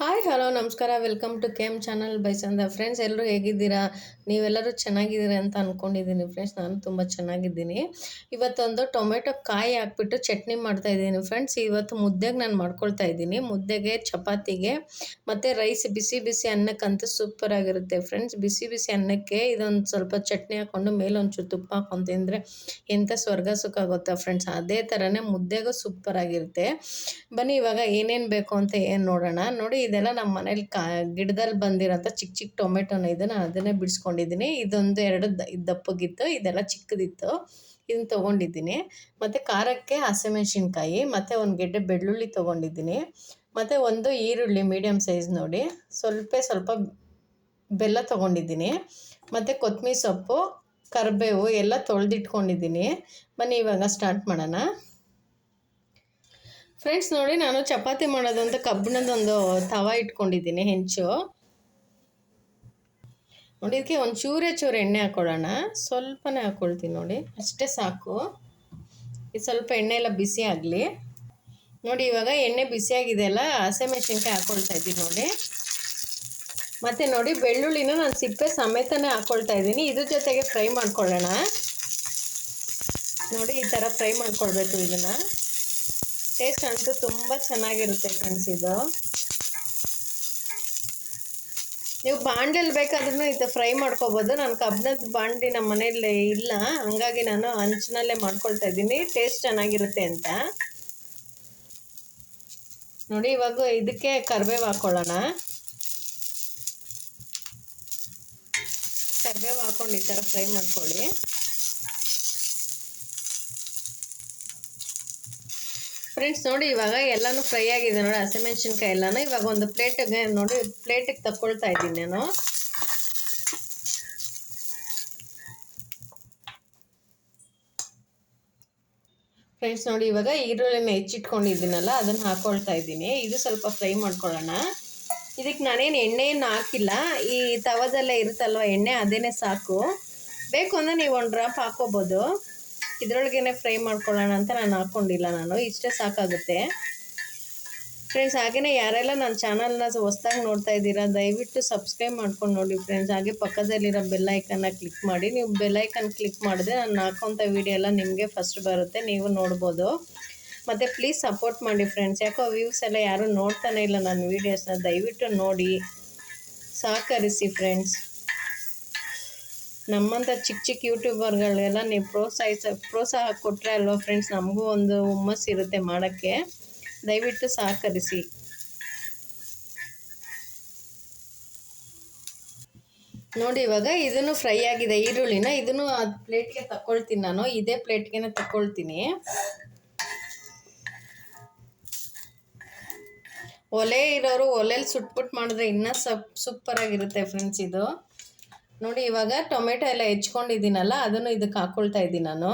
Hi hello ನಮಸ್ಕಾರ. Welcome to ಕೆಮ್ channel ಬೈಸಂದ ಫ್ರೆಂಡ್ಸ್ ಎಲ್ಲರೂ ಹೇಗಿದ್ದೀರಾ? ನೀವೆಲ್ಲರೂ ಚೆನ್ನಾಗಿದ್ದೀರಾ ಅಂತ ಅಂದ್ಕೊಂಡಿದ್ದೀನಿ ಫ್ರೆಂಡ್ಸ್ ನಾನು ತುಂಬ ಚೆನ್ನಾಗಿದ್ದೀನಿ. ಇವತ್ತೊಂದು ಟೊಮೆಟೊ ಕಾಯಿ ಹಾಕ್ಬಿಟ್ಟು ಚಟ್ನಿ ಮಾಡ್ತಾ ಇದ್ದೀನಿ ಫ್ರೆಂಡ್ಸ್ ಇವತ್ತು ಮುದ್ದೆಗೆ ನಾನು ಮಾಡ್ಕೊಳ್ತಾ ಇದ್ದೀನಿ. ಮುದ್ದೆಗೆ, ಚಪಾತಿಗೆ, ಮತ್ತು ರೈಸ್ ಬಿಸಿ ಬಿಸಿ ಅನ್ನಕ್ಕಂತೂ ಸೂಪರ್ ಆಗಿರುತ್ತೆ ಫ್ರೆಂಡ್ಸ್ ಬಿಸಿ ಬಿಸಿ ಅನ್ನಕ್ಕೆ ಇದೊಂದು ಸ್ವಲ್ಪ ಚಟ್ನಿ ಹಾಕ್ಕೊಂಡು ಮೇಲೆ ಒಂಚೂರು ತುಪ್ಪ ಹಾಕೊಂಡು ತಿಂದರೆ ಎಂಥ ಸ್ವರ್ಗ ಸುಖ ಗೊತ್ತಾ ಫ್ರೆಂಡ್ಸ್ ಅದೇ ಥರನೇ ಮುದ್ದೆಗೂ ಸೂಪರ್ ಆಗಿರುತ್ತೆ. ಬನ್ನಿ, ಇವಾಗ ಏನೇನು ಬೇಕು ಅಂತ ಏನು ನೋಡೋಣ. ನೋಡಿ ಇದೆಲ್ಲ ನಮ್ಮ ಮನೇಲಿ ಕಾ, ಗಿಡದಲ್ಲಿ ಬಂದಿರೋಂಥ ಚಿಕ್ಕ ಚಿಕ್ಕ ಟೊಮೆಟೊನ ಇದೆ ನಾನು ಅದನ್ನೇ ಬಿಡಿಸ್ಕೊಂಡಿದ್ದೀನಿ. ಇದೊಂದು ಎರಡು ದಪ್ಪಗಿತ್ತು, ಇದೆಲ್ಲ ಚಿಕ್ಕದಿತ್ತು. ಇದನ್ನ ತೊಗೊಂಡಿದ್ದೀನಿ. ಮತ್ತು ಖಾರಕ್ಕೆ ಹಸಿಮೆಣ್ಸಿನ್ಕಾಯಿ, ಮತ್ತು ಒಂದು ಗೆಡ್ಡೆ ಬೆಳ್ಳುಳ್ಳಿ ತೊಗೊಂಡಿದ್ದೀನಿ. ಮತ್ತು ಒಂದು ಈರುಳ್ಳಿ ಮೀಡಿಯಮ್ ಸೈಜ್ ನೋಡಿ. ಸ್ವಲ್ಪ ಸ್ವಲ್ಪ ಬೆಲ್ಲ ತೊಗೊಂಡಿದ್ದೀನಿ. ಮತ್ತು ಕೊತ್ತಂಬರಿ ಸೊಪ್ಪು, ಕರಿಬೇವು ಎಲ್ಲ ತೊಳೆದಿಟ್ಕೊಂಡಿದ್ದೀನಿ. ಬನ್ನಿ, ಇವಾಗ ಸ್ಟಾರ್ಟ್ ಮಾಡೋಣ. ಫ್ರೆಂಡ್ಸ್ ನೋಡಿ ನಾನು ಚಪಾತಿ ಮಾಡೋದಂತ ಕಬ್ಬಿಣದೊಂದು ತವ ಇಟ್ಕೊಂಡಿದ್ದೀನಿ, ಹೆಂಚು. ನೋಡಿ, ಇದಕ್ಕೆ ಒಂದು ಚೂರೇ ಚೂರು ಎಣ್ಣೆ ಹಾಕೊಳ್ಳೋಣ ಸ್ವಲ್ಪನೇ ಹಾಕ್ಕೊಳ್ತೀನಿ ನೋಡಿ, ಅಷ್ಟೇ ಸಾಕು. ಇದು ಸ್ವಲ್ಪ ಎಣ್ಣೆ ಎಲ್ಲ ಬಿಸಿ ಆಗಲಿ. ನೋಡಿ, ಇವಾಗ ಎಣ್ಣೆ ಬಿಸಿಯಾಗಿದೆ ಅಲ್ಲ ಹಸಿಮೆಣ್ಸಿನ್ಕಾಯಿ ಹಾಕ್ಕೊಳ್ತಾ ಇದ್ದೀನಿ ನೋಡಿ. ಮತ್ತು ನೋಡಿ, ಬೆಳ್ಳುಳ್ಳಿನ ನಾನು ಸಿಪ್ಪೆ ಸಮೇತನೇ ಹಾಕ್ಕೊಳ್ತಾ ಇದ್ದೀನಿ. ಇದ್ರ ಜೊತೆಗೆ ಫ್ರೈ ಮಾಡ್ಕೊಳ್ಳೋಣ. ನೋಡಿ, ಈ ಥರ ಫ್ರೈ ಮಾಡ್ಕೊಳ್ಬೇಕು ಇದನ್ನು. ಟೇಸ್ಟ್ ಅಂತೂ ತುಂಬ ಚೆನ್ನಾಗಿರುತ್ತೆ ಇದು. ನೀವು ಬಾಂಡಲ್ ಬೇಕಾದ್ರೂ ಇದು ಫ್ರೈ ಮಾಡ್ಕೋಬೋದು. ನಾನು ಕಬ್ಬಿಣದ ಬಾಂಡಿ ನಮ್ಮ ಮನೇಲಿ ಇಲ್ಲ. ಹಂಗಾಗಿ ನಾನು ಹಂಚಿನಲ್ಲೇ ಮಾಡ್ಕೊಳ್ತಾ ಇದ್ದೀನಿ. ಟೇಸ್ಟ್ ಚೆನ್ನಾಗಿರುತ್ತೆ ಅಂತ. ನೋಡಿ, ಇವಾಗ ಇದಕ್ಕೆ ಕರಿಬೇವು ಹಾಕ್ಕೊಳ್ಳೋಣ ಕರಿಬೇವು ಹಾಕ್ಕೊಂಡು ಈ ಥರ ಫ್ರೈ ಮಾಡ್ಕೊಳ್ಳಿ. ಫ್ರೆಂಡ್ಸ್ ನೋಡಿ, ಇವಾಗ ಎಲ್ಲನೂ ಫ್ರೈ ಆಗಿದೆ ನೋಡಿ, ಹಸಿಮೆಣಸಿನ್ಕಾಯಿ ಎಲ್ಲನೂ. ಇವಾಗ ಒಂದು ಪ್ಲೇಟಿಗೆ ನೋಡಿ ಪ್ಲೇಟಿಗೆ ತಕ್ಕೊಳ್ತಾ ಇದ್ದೀನಿ ನಾನು. ಫ್ರೆಂಡ್ಸ್ ನೋಡಿ, ಇವಾಗ ಈರುಳ್ಳಿನ ಹೆಚ್ಚಿಟ್ಕೊಂಡಿದ್ದೀನಲ್ಲ ಅದನ್ನು ಹಾಕ್ಕೊಳ್ತಾ ಇದ್ದೀನಿ. ಇದು ಸ್ವಲ್ಪ ಫ್ರೈ ಮಾಡ್ಕೊಳ್ಳೋಣ. ಇದಕ್ಕೆ ನಾನೇನು ಎಣ್ಣೆಯನ್ನು ಹಾಕಿಲ್ಲ. ಈ ತವದಲ್ಲೇ ಇರುತ್ತಲ್ವ, ಎಣ್ಣೆ, ಅದೇನೇ ಸಾಕು. ಬೇಕು ಅಂದರೆ ನೀವು ಒಂದು ಡ್ರಾಪ್ ಹಾಕೋಬೋದು. ಇದರೊಳಗೇನೆ ಫ್ರೈ ಮಾಡ್ಕೊಳ್ಳೋಣ ಅಂತ ನಾನು ಹಾಕ್ಕೊಂಡಿಲ್ಲ ನಾನು. ಇಷ್ಟೇ ಸಾಕಾಗುತ್ತೆ. ಫ್ರೆಂಡ್ಸ್ ಹಾಗೆಯೇ ಯಾರೆಲ್ಲ ನನ್ನ ಚಾನಲ್ನ ಹೊಸ್ದಾಗಿ ನೋಡ್ತಾ ಇದ್ದೀರಾ, ದಯವಿಟ್ಟು ಸಬ್ಸ್ಕ್ರೈಬ್ ಮಾಡ್ಕೊಂಡು ನೋಡಿ ಫ್ರೆಂಡ್ಸ್ ಹಾಗೆ ಪಕ್ಕದಲ್ಲಿರೋ ಬೆಲ್ಲೈಕನ್ನ ಕ್ಲಿಕ್ ಮಾಡಿ. ನೀವು ಬೆಲ್ಲೈಕನ್ ಕ್ಲಿಕ್ ಮಾಡಿದ್ರೆ ನಾನು ಹಾಕೋಂಥ ವೀಡಿಯೋ ಎಲ್ಲ ನಿಮಗೆ ಫಸ್ಟ್ ಬರುತ್ತೆ, ನೀವು ನೋಡ್ಬೋದು. ಮತ್ತು ಪ್ಲೀಸ್ ಸಪೋರ್ಟ್ ಮಾಡಿ ಫ್ರೆಂಡ್ಸ್ ಯಾಕೋ ವ್ಯೂಸ್ ಎಲ್ಲ ಯಾರೂ ನೋಡ್ತಾನೆ ಇಲ್ಲ ನನ್ನ ವೀಡಿಯೋಸ್ನ ದಯವಿಟ್ಟು ನೋಡಿ, ಸಹಕರಿಸಿ ಫ್ರೆಂಡ್ಸ್ ನಮ್ಮಂಥ ಚಿಕ್ಕ ಚಿಕ್ಕ ಯೂಟ್ಯೂಬರ್ಗಳಿಗೆಲ್ಲ ನೀವು ಪ್ರೋತ್ಸಾಹಿಸ, ಪ್ರೋತ್ಸಾಹ ಕೊಟ್ಟರೆ ಅಲ್ವಾ ಫ್ರೆಂಡ್ಸ್ ನಮಗೂ ಒಂದು ಹುಮ್ಮಸ್ ಇರುತ್ತೆ ಮಾಡೋಕ್ಕೆ. ದಯವಿಟ್ಟು ಸಹಕರಿಸಿ. ನೋಡಿ ಇವಾಗ ಇದನ್ನು ಫ್ರೈ ಆಗಿದೆ, ಈರುಳ್ಳಿನ. ಇದನ್ನು ಅದು ಪ್ಲೇಟ್ಗೆ ತಗೊಳ್ತೀನಿ ನಾನು. ಇದೇ ಪ್ಲೇಟ್ಗೆ ತಗೊಳ್ತೀನಿ ಒಲೆ ಇರೋರು ಒಲೆಯಲ್ಲಿ ಸುಟ್ಬಿಟ್ಟು ಮಾಡಿದ್ರೆ ಇನ್ನೂ ಸಪ್ ಸೂಪರಾಗಿರುತ್ತೆ ಫ್ರೆಂಡ್ಸ್ ಇದು. ನೋಡಿ, ಇವಾಗ ಟೊಮೆಟೊ ಎಲ್ಲ ಹೆಚ್ಕೊಂಡಿದ್ದೀನಲ್ಲ, ಅದನ್ನು ಇದಕ್ಕೆ ಹಾಕೊಳ್ತಾ ಇದ್ದೀನಿ ನಾನು.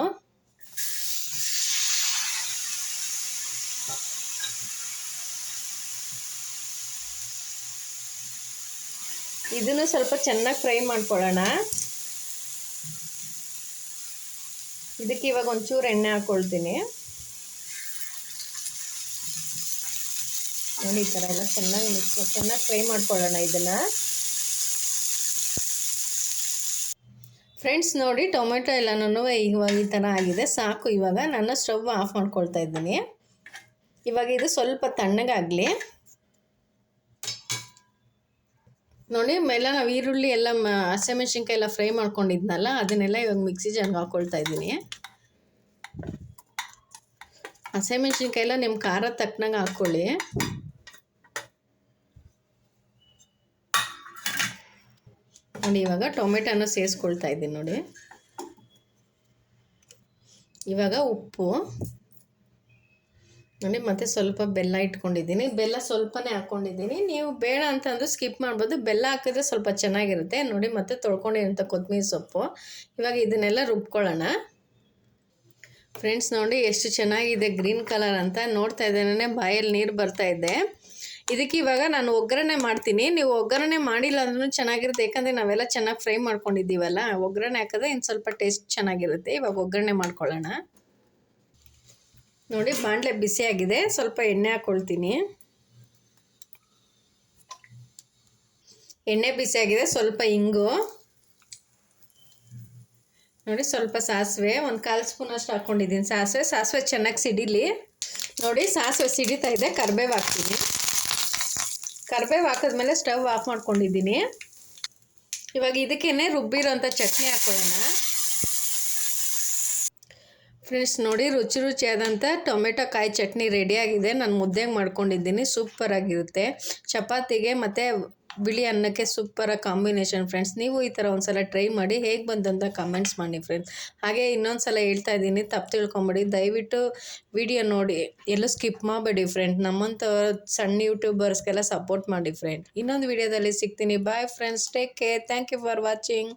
ಇದನ್ನು ಸ್ವಲ್ಪ ಚೆನ್ನಾಗಿ ಫ್ರೈ ಮಾಡ್ಕೊಳ್ಳೋಣ. ಇದಕ್ಕೆ ಇವಾಗ ಒಂಚೂರು ಎಣ್ಣೆ ಹಾಕ್ಕೊಳ್ತೀನಿ ನೋಡಿ, ಈ ಥರ ಎಲ್ಲ ಚೆನ್ನಾಗಿ ಮಿಕ್ಸ್ ಚೆನ್ನಾಗಿ ಫ್ರೈ ಮಾಡ್ಕೊಳ್ಳೋಣ ಇದನ್ನು. ಫ್ರೆಂಡ್ಸ್ ನೋಡಿ, ಟೊಮೆಟೊ ಎಲ್ಲನೂ ಇವಾಗ ಈ ಥರ ಆಗಿದೆ. ಸಾಕು, ಇವಾಗ ನನ್ನ ಸ್ಟವ್ ಆಫ್ ಮಾಡ್ಕೊಳ್ತಾ ಇದ್ದೀನಿ. ಇವಾಗ ಇದು ಸ್ವಲ್ಪ ತಣ್ಣಗಾಗಲಿ. ನೋಡಿ ಮೇಲೆ ನಾವು ಈರುಳ್ಳಿ ಎಲ್ಲ ಹಸಿಮೆಣ್ಸಿನ್ಕಾಯಿ ಎಲ್ಲ ಫ್ರೈ ಮಾಡ್ಕೊಂಡಿದ್ನಲ್ಲ, ಅದನ್ನೆಲ್ಲ ಇವಾಗ ಮಿಕ್ಸಿ ಜಾರ್ಗೆ ಹಾಕ್ಕೊಳ್ತಾ ಇದ್ದೀನಿ. ಹಸಿಮೆಣ್ಸಿನ್ಕಾಯಿ ಎಲ್ಲ ನಿಮ್ಮ ಖಾರ ತಕ್ಕನಾಗ ಹಾಕ್ಕೊಳ್ಳಿ ನೋಡಿ, ಇವಾಗ ಟೊಮೆಟೊನ ಸೇರಿಸ್ಕೊಳ್ತಾ ಇದ್ದೀನಿ ನೋಡಿ. ಇವಾಗ ಉಪ್ಪು. ನೋಡಿ, ಮತ್ತೆ ಸ್ವಲ್ಪ ಬೆಲ್ಲ ಇಟ್ಕೊಂಡಿದ್ದೀನಿ. ಬೆಲ್ಲ ಸ್ವಲ್ಪನೇ ಹಾಕ್ಕೊಂಡಿದ್ದೀನಿ ನೀವು ಬೇಡ ಅಂತಂದರೆ ಸ್ಕಿಪ್ ಮಾಡ್ಬೋದು. ಬೆಲ್ಲ ಹಾಕಿದ್ರೆ ಸ್ವಲ್ಪ ಚೆನ್ನಾಗಿರುತ್ತೆ. ನೋಡಿ, ಮತ್ತೆ ತೊಳ್ಕೊಂಡಿರೋಂಥ ಕೊತ್ತಂಬರಿ ಸೊಪ್ಪು. ಇವಾಗ ಇದನ್ನೆಲ್ಲ ರುಬ್ಕೊಳ್ಳೋಣ. ಫ್ರೆಂಡ್ಸ್, ನೋಡಿ, ಎಷ್ಟು ಚೆನ್ನಾಗಿದೆ ಗ್ರೀನ್ ಕಲರ್ ಅಂತ ನೋಡ್ತಾ ಇದ್ದೇನೆ. ಬಾಯಲ್ಲಿ ನೀರು ಬರ್ತಾ ಇದೆ. ಇದಕ್ಕೆ ಇವಾಗ ನಾನು ಒಗ್ಗರಣೆ ಮಾಡ್ತೀನಿ. ನೀವು ಒಗ್ಗರಣೆ ಮಾಡಿಲ್ಲ ಅಂದ್ರೂ ಚೆನ್ನಾಗಿರುತ್ತೆ. ಯಾಕಂದರೆ ನಾವೆಲ್ಲ ಚೆನ್ನಾಗಿ ಫ್ರೈ ಮಾಡ್ಕೊಂಡಿದ್ದೀವಲ್ಲ, ಒಗ್ಗರಣೆ ಹಾಕಿದ್ರೆ ಇನ್ನು ಸ್ವಲ್ಪ ಟೇಸ್ಟ್ ಚೆನ್ನಾಗಿರುತ್ತೆ. ಇವಾಗ ಒಗ್ಗರಣೆ ಮಾಡ್ಕೊಳ್ಳೋಣ. ನೋಡಿ ಬಾಣಲೆ ಬಿಸಿಯಾಗಿದೆ ಸ್ವಲ್ಪ ಎಣ್ಣೆ ಹಾಕ್ಕೊಳ್ತೀನಿ ಎಣ್ಣೆ ಬಿಸಿಯಾಗಿದೆ ಸ್ವಲ್ಪ ಇಂಗು. ನೋಡಿ, ಸ್ವಲ್ಪ ಸಾಸಿವೆ. ಒಂದು ಕಾಲು ಸ್ಪೂನ್ ಅಷ್ಟು ಹಾಕ್ಕೊಂಡಿದ್ದೀನಿ ಸಾಸಿವೆ. ಸಾಸಿವೆ ಚೆನ್ನಾಗಿ ಸಿಡಿಲಿ. ನೋಡಿ, ಸಾಸಿವೆ ಸಿಡಿತಾ ಇದೆ. ಕರ್ಬೇವು ಹಾಕ್ತೀನಿ. ಕರ್ಬೇವು ಹಾಕಿದ್ಮೇಲೆ ಸ್ಟವ್ ಆಫ್ ಮಾಡ್ಕೊಂಡಿದ್ದೀನಿ. ಇವಾಗ ಇದಕ್ಕೇನೆ ರುಬ್ಬಿರೋಂಥ ಚಟ್ನಿ ಹಾಕೊಳ್ಳೋಣ. ಫ್ರೆಂಡ್ಸ್, ನೋಡಿ ರುಚಿ ರುಚಿಯಾದಂಥ ಟೊಮೆಟೊ ಕಾಯಿ ಚಟ್ನಿ ರೆಡಿಯಾಗಿದೆ ನಾನು ಮುದ್ದೆಗೆ ಮಾಡ್ಕೊಂಡಿದ್ದೀನಿ. ಸೂಪರಾಗಿರುತ್ತೆ ಚಪಾತಿಗೆ ಮತ್ತು ಬಿಳಿ ಅನ್ನಕ್ಕೆ ಸೂಪರಾಗಿ ಕಾಂಬಿನೇಷನ್ ಫ್ರೆಂಡ್ಸ್ ನೀವು ಈ ಥರ ಒಂದ್ಸಲ ಟ್ರೈ ಮಾಡಿ ಹೇಗೆ ಬಂದಂತ ಕಮೆಂಟ್ಸ್ ಮಾಡಿ ಫ್ರೆಂಡ್ಸ್ ಹಾಗೆ ಇನ್ನೊಂದು ಸಲ ಹೇಳ್ತಾ ಇದ್ದೀನಿ, ತಪ್ಪು ತಿಳ್ಕೊಂಬಿಡಿ. ದಯವಿಟ್ಟು ವಿಡಿಯೋ ನೋಡಿ. ಎಲ್ಲೂ ಸ್ಕಿಪ್ ಮಾಡಬೇಡಿ ಫ್ರೆಂಡ್ ನಮ್ಮಂತ ಸಣ್ಣ ಯೂಟ್ಯೂಬರ್ಸ್ಗೆಲ್ಲ ಸಪೋರ್ಟ್ ಮಾಡಿ ಫ್ರೆಂಡ್ ಇನ್ನೊಂದು ವಿಡಿಯೋದಲ್ಲಿ ಸಿಗ್ತೀನಿ. Bye friends take care thank you for watching